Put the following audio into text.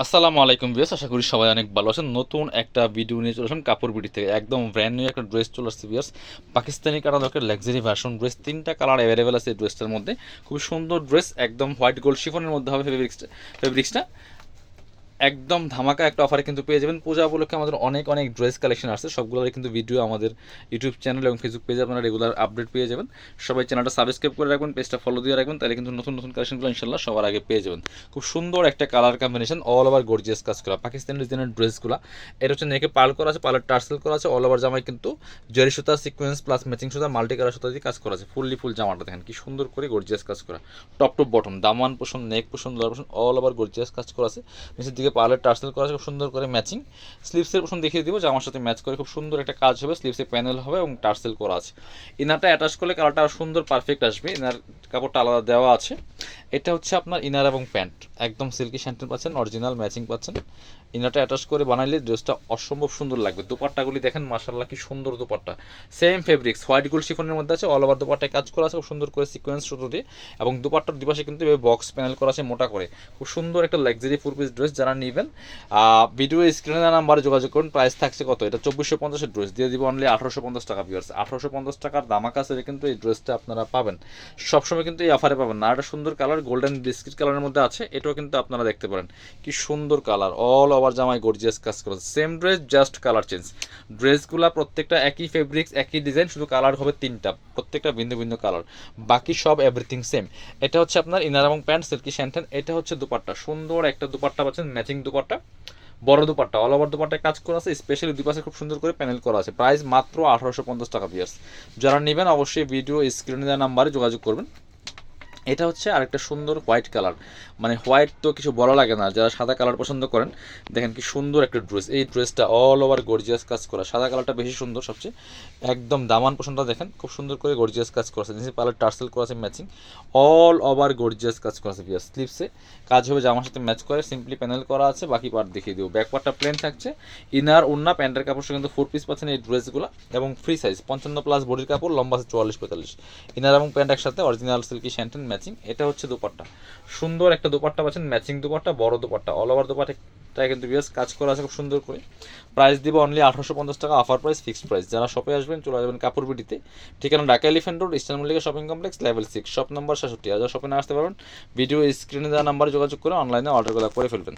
আসসালামু আলাইকুম বিয়াস আশা করি সবাই অনেক ভালো আছেন। নতুন একটা ভিডিও নিয়ে চলে আসলাম কাপড় বিটি থেকে। একদম ব্র্যান্ড নিউ একটা ড্রেস চলে আসছে বিয়াস পাকিস্তানি কাটালকের লাক্সারি ভার্সন ড্রেস তিনটা কালার অ্যাভেলেবেল আছে এই ড্রেসটার মধ্যে। খুব সুন্দর ড্রেস একদম হোয়াইট গোল্ড শিফনের মধ্যে হবে ফেব্রিক্সটা ফেব্রিক্সটা একদম ধামাকা একটা অফারে কিন্তু পেয়ে যাবেন। পূজা উপলক্ষে আমাদের অনেক অনেক ড্রেস কালেকশন আসছে। সবগুলোর কিন্তু ভিডিও আমাদের ইউটিউব চ্যানেল এবং ফেসবুক পেজে আপনারা রেগুলার আপডেট পেয়ে যাবেন। সবাই চ্যানেলটা সাবস্ক্রাইব করে রাখবেন পেজটা ফলো দিয়ে রাখবেন, তাহলে কিন্তু নতুন নতুন কালেকশনগুলো ইনশাল্লাহ সবার আগে পেয়ে যাবেন। খুব সুন্দর একটা colour combination all over gorgeous কাজ করা। পাকিস্তানি ডিজাইনের ড্রেসগুলো এটা হচ্ছে নেকে পাল করা আছে পালের টার্সেল করা আছে অল ওভার জামায় কিন্তু জরি সুতা সিকোয়েন্স প্লাস ম্যাচিং সুতা মাল্টি কালার সুতা দিয়ে কাজ করা আছে। ফুললি ফুল জামাটা দেখেন, কি সুন্দর করে গর্জিয়াস কাজ করা। টপ টপ বটম দামান পোষণ নেক পোষণ লোয়ার পোষণ অল ওভার গর্জিয়াস কাজ করা আছে। নিচের দিকে পালের টার্সেল করা আছে, খুব সুন্দর করে ম্যাচিং স্লিপসের পোষণ দেখিয়ে দিব যে আমার সাথে ম্যাচ করে খুব সুন্দর একটা কাজ হবে স্লিপসে প্যানেল হবে এবং টার্সেল করা আছে। ইনারটা অ্যাটাচ করলে কালারটা সুন্দর পারফেক্ট আসবে। ইনার কাপড়টা আলাদা দেওয়া আছে। এটা হচ্ছে আপনার ইনার এবং প্যান্ট একদম সিল্কি স্যান্টেন পাচ্ছেন অরিজিনাল ম্যাচিং পাচ্ছেন। ইনারটা অ্যাটাচ করে বানাইলে ড্রেসটা অসম্ভব সুন্দর লাগবে। দুপাট্টাগুলি দেখেন মার্শাল্লাহ কি সুন্দর dupatta. Same fabrics white gold শিফনের মধ্যে আছে অল ওভার দুপাট্টায় কাজ করা আছে, খুব সুন্দর করে সিকোয়েন্স সুতো দিয়ে। এবং দুপাট্টার দুপাশে কিন্তু বক্স প্যানেল করা আছে, মোটা করে। খুব সুন্দর একটা লাক্সারি ফোর পিস ড্রেস যারা নেবেন ভিডিও স্ক্রিনে নাম্বারে যোগাযোগ করুন প্রাইস থাকছে কত? এটা চব্বিশশো পঞ্চাশের ড্রেস দিয়ে দিব অনলি আঠারোশো পঞ্চাশ টাকা ভিউয়ার্স আঠারোশো পঞ্চাশ টাকার দামাকা আছে কিন্তু এই ড্রেসটা আপনারা পাবেন। সবসময় কিন্তু এই অফারে পাবেন না। একটা সুন্দর কালার গোল্ডেন বিস্কিট কালারের মধ্যে আছে, এটাও কিন্তু আপনারা দেখতে পারেন। কি সুন্দর কালার অল ওভার জামাই গর্জিয়াস কাজ করা same dress just colour change ড্রেসগুলো প্রত্যেকটা একই ফেব্রিক্স একই ডিজাইন শুধু কালার হবে তিনটা। প্রত্যেকটা ভিন্ন ভিন্ন কালার বাকি সব এভরিথিং সেম এটা হচ্ছে আপনার ইনার এবং প্যান্ট সিল্কি শ্যান্টেন এটা হচ্ছে দুপাট্টা। সুন্দর একটা দুপাট্টা পাচ্ছেন ম্যাচিং দুপাট্টা। বড় দুপাট্টা অল ওভার দুপাট্টায় কাজ করা আছে। স্পেশালি দুই পাশে খুব সুন্দর করে প্যানেল করা আছে। প্রাইস মাত্র আঠারোশো পঞ্চাশ টাকা পিয়ার্স যারা নেবেন অবশ্যই ভিডিও স্ক্রিনে দেওয়া নাম্বারে যোগাযোগ করবেন। এটা হচ্ছে আরেকটা সুন্দর হোয়াইট কালার মানে হোয়াইট তো কিছু বলা লাগে না, যারা সাদা কালার পছন্দ করেন, দেখেন কি সুন্দর একটা ড্রেস এই ড্রেসটা অল ওভার গর্জিয়াস কাজ করা। সাদা কালারটা বেশি সুন্দর সবচেয়ে। একদম দামান পোষণটা দেখেন, খুব সুন্দর করে গর্জিয়াস কাজ করা আছে। নিচে পালার টার্সেল করা আছে ম্যাচিং অল ওভার গর্জিয়াস কাজ করা আছে বিয়ার স্লিপসে কাজ হবে জামার সাথে ম্যাচ করে সিম্পলি প্যানেল করা আছে, বাকি পার্ট দেখিয়ে দেবো। ব্যাক পার্টটা প্লেন থাকছে। ইনার উন্না, প্যান্টের কাপড় কিন্তু ফোর পিস পাচ্ছেন এই ড্রেসগুলো এবং ফ্রি সাইজ পঞ্চান্ন প্লাস বডির কাপড়, লম্বা আছে চুয়াল্লিশ, পঁয়তাল্লিশ। ইনার এবং প্যান্ট একসাথে অরিজিনাল সিল্কি শ্যান্টেন ম্যাচিং এটা হচ্ছে দুপাট্টা। সুন্দর একটা দুপাট্টা পাচ্ছেন ম্যাচিং দুপাট্টা, বড় দুপাট্টা। অল ওভার দোপাট্টা কিন্তু বিয়াস কাজ করা আছে খুব সুন্দর করে। প্রাইস দিব অনলি আঠারোশো পঞ্চাশ টাকা অফার প্রাইস ফিক্সড প্রাইস যারা শপে আসবেন, চলে আসবেন কাপড় বিটিতে ঠিকানা Dhaka Elephant Road Eastern Mallika shopping complex level six shop number সাতষট্টি আর যারা শপে আসতে পারবেন ভিডিও স্ক্রিনে দেওয়া নাম্বারে যোগাযোগ করে অনলাইনে অর্ডার করে ফেলবেন।